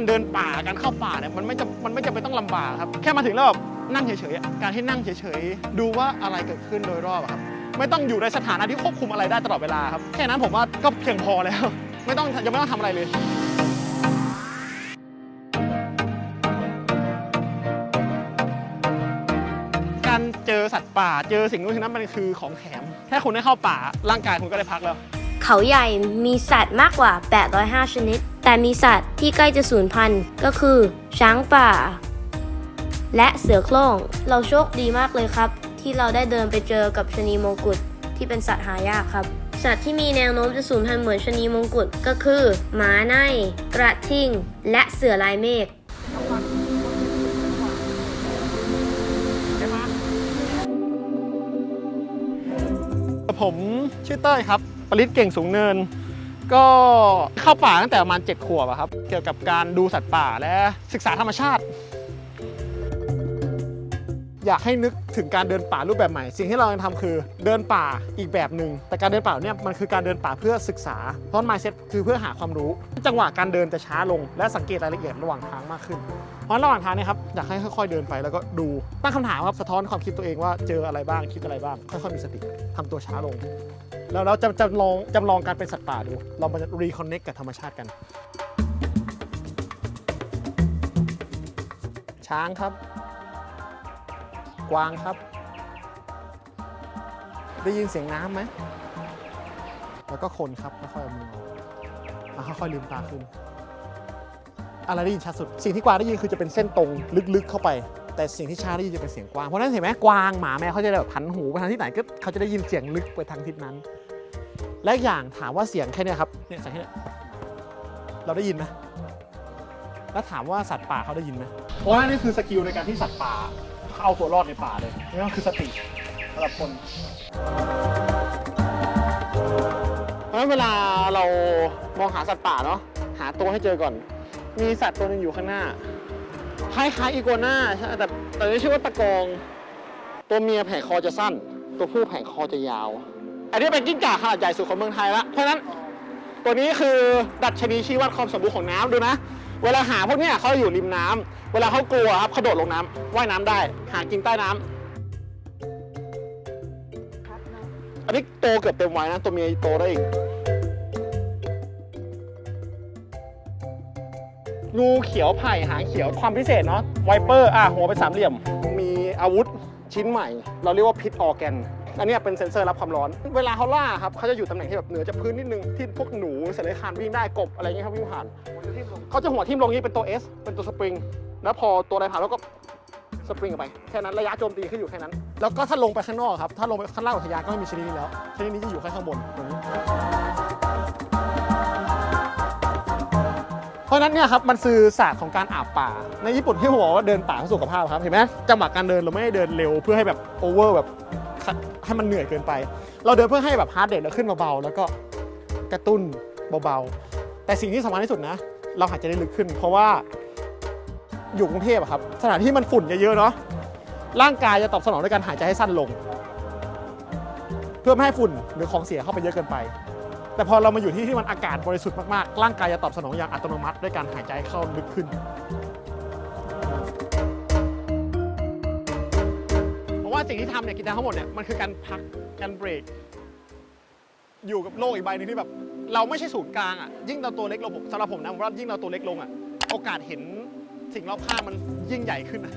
การเดินป่าการเข้าป่าเนี่ยมันไม่จะมันไม่จำเป็นต้องลำบากครับ แค่มาถึงแล้วแบบนั่งเฉยๆการที่นั่งเฉยๆดูว่าอะไรเกิดขึ้นโดยรอบครับไม่ต้องอยู่ในสถานะที่ควบคุมอะไรได้ตลอดเวลาครับแค่นั้นผมว่าก็เพียงพอแล้ว ไม่ต้องยังไม่ต้องทำอะไรเลยการเจอสัตว์ป่าเจอสิ่งนู้นสิ่งนั้นมันคือของแถมแค่คุณได้เข้าป่าร่างกายคุณก็ได้พักแล้ว เขาใหญ่มีสัตว์มากกว่า 805 ชนิด แต่มีสัตว์ที่ใกล้จะสูญพันธุ์ก็คือ ช้างป่า และเสือโคร่ง เราโชคดีมากเลยครับ ที่เราได้เดินไปเจอกับชนีมงกุฎที่เป็นสัตว์หายากครับ สัตว์ที่มีแนวโน้มจะสูญพันธุ์เหมือนชนีมงกุฎก็คือหมาในกระทิง และเสือลายเมฆผมชื่อเต้ยครับ ปริศเก่งสูงเนิน ก็เข้าป่าตั้งแต่ประมาณ7ขวบอะครับ เกี่ยวกับการดูสัตว์ป่าและศึกษาธรรมชาติ อยากให้นึกถึงการเดินป่ารูปแบบใหม่ สิ่งที่เราจะทำคือเดินป่าอีกแบบหนึ่งแต่การเดินป่าเนี่ยมันคือการเดินป่าเพื่อศึกษาเพราะ mindset คือเพื่อหาความรู้ จังหวะการเดินจะช้าลง และสังเกตรายละเอียดระหว่างทางมากขึ้น เพราะระหว่างทางเนี่ยครับอยากให้ค่อยๆเดินไปแล้วก็ดูตั้งคำถามครับสะท้อนความคิดตัวเองว่าเจออะไรบ้างคิดอะไรบ้าง ค่อยๆมีสติทำตัวช้าลง แล้วเราจะจำลองจำลองการเป็นสัตว์ป่าดู เรามารีคอนเน็กกับธรรมชาติกัน ช้างครับ กวางครับ ได้ยินเสียงน้ำไหม แล้วก็คนครับค่อยๆเอามือมาค่อยๆลืมตาขึ้น อะไรได้ยินชัดสุด สิ่งที่กวางได้ยินคือจะเป็นเส้นตรงลึกๆเข้าไป แต่สิ่งที่ช้างได้ยินจะเป็นเสียงกวาง เพราะฉะนั้นเห็นไหมกวางหมาแมวเขาจะแบบพันหูไปทางที่ไหนก็เขาจะได้ยินเสียงลึกไปทางทิศนั้น และอีกอย่างถามว่าเสียงแค่เนี้ยครับเนี่ยเสียงแค่เนี้ยเราได้ยินไหมแล้วถามว่าสัตว์ป่าเขาได้ยินไหมเพราะว่านี่คือสกิลในการที่สัตว์ป่า เอาตัวรอดในป่าเลยนี่ก็คือสติสำหรับคน เพราะฉะนั้นเวลาเรามองหาสัตว์ป่าเนาะหาตัวให้เจอก่อน มีสัตว์ตัวหนึ่งอยู่ข้างหน้าคล้ายๆอีโกน่าใช่แต่แต่ไม่ชื่อว่าตะกอง ตัวเมียแผงคอจะสั้น ตัวผู้แผงคอจะยาว อันนี้เป็นกิ้งก่าขนาดใหญ่สุดของเมืองไทยละเพราะฉะนั้นตัวนี้คือดัชนีชี้วัดความสมบูรณ์ของน้ำดูนะ เวลาหาพวกเนี้ยเขาอยู่ริมน้ำเวลาเขากลัวครับเขาโดดลงน้ำว่ายน้ำได้ หากินใต้น้ำอันนี้โตเกือบเต็มวัยนะตัวเมียโตได้อีกงูเขียวไผ่หางเขียวความพิเศษเนาะไวเปอร์อะหัวเป็นสามเหลี่ยม มีอาวุธชิ้นใหม่ เราเรียกว่าพิษออแกน อันนี้เป็นเซ็นเซอร์รับความร้อน เวลาเขาล่าครับเขาจะอยู่ตำแหน่งที่แบบเหนือจากพื้นนิดนึงที่พวกหนูสัตว์เลื้อยคานวิ่งได้กบอะไรเงี้ยครับวิ่งผ่านเขาจะหัวทิ่มลงนี้เป็นตัว S เป็นตัวสปริง แล้วพอตัวอะไรผ่านแล้วก็สปริงออกไปแค่นั้นระยะโจมตีขึ้นอยู่แค่นั้น แล้วก็ถ้าลงไปข้างนอกครับถ้าลงไปข้างล่างอุทยานก็ไม่มีชนิดนี้แล้วชนิดนี้จะอยู่แค่ข้างบนตรงนี้เพราะนั้นเนี่ยครับมันคือศาสตร์ของการอาบป่า ในญี่ปุ่นที่ผมบอกว่าเดินป่าเพื่อสุขภาพครับเห็นไหมจังหวะการเดินเราไม่ได้เดินเร็วเพื่อให้แบบโอเวอร์แบบ ให้มันเหนื่อยเกินไป เราเดินเพื่อให้แบบฮาร์ดเรทเราขึ้นเบาๆแล้วก็กระตุ้นเบาๆ แต่สิ่งที่สำคัญที่สุดนะ เราหายใจได้ลึกขึ้น เพราะว่าอยู่กรุงเทพอะครับ สถานที่มันฝุ่นเยอะๆเนาะร่างกายจะตอบสนองด้วยการหายใจให้สั้นลง เพื่อไม่ให้ฝุ่นหรือของเสียเข้าไปเยอะเกินไป แต่พอเรามาอยู่ที่ที่มันอากาศบริสุทธิ์มากๆ ร่างกายจะตอบสนองอย่างอัตโนมัติด้วยการหายใจเข้าลึกขึ้น สิ่งที่ทำเนี่ยกิจกรรมทั้งหมดเนี่ยมันคือการพักการเบรก อยู่กับโลกอีกใบหนึงที่แบบ เราไม่ใช่ศูนย์กลางอะยิ่งเราตัวเล็กลงผมสำหรับผมนะผมว่ายิ่งเราตัวเล็กลงอะโอกาสเห็นสิ่งรอบข้างมันยิ่งใหญ่ขึ้นนะ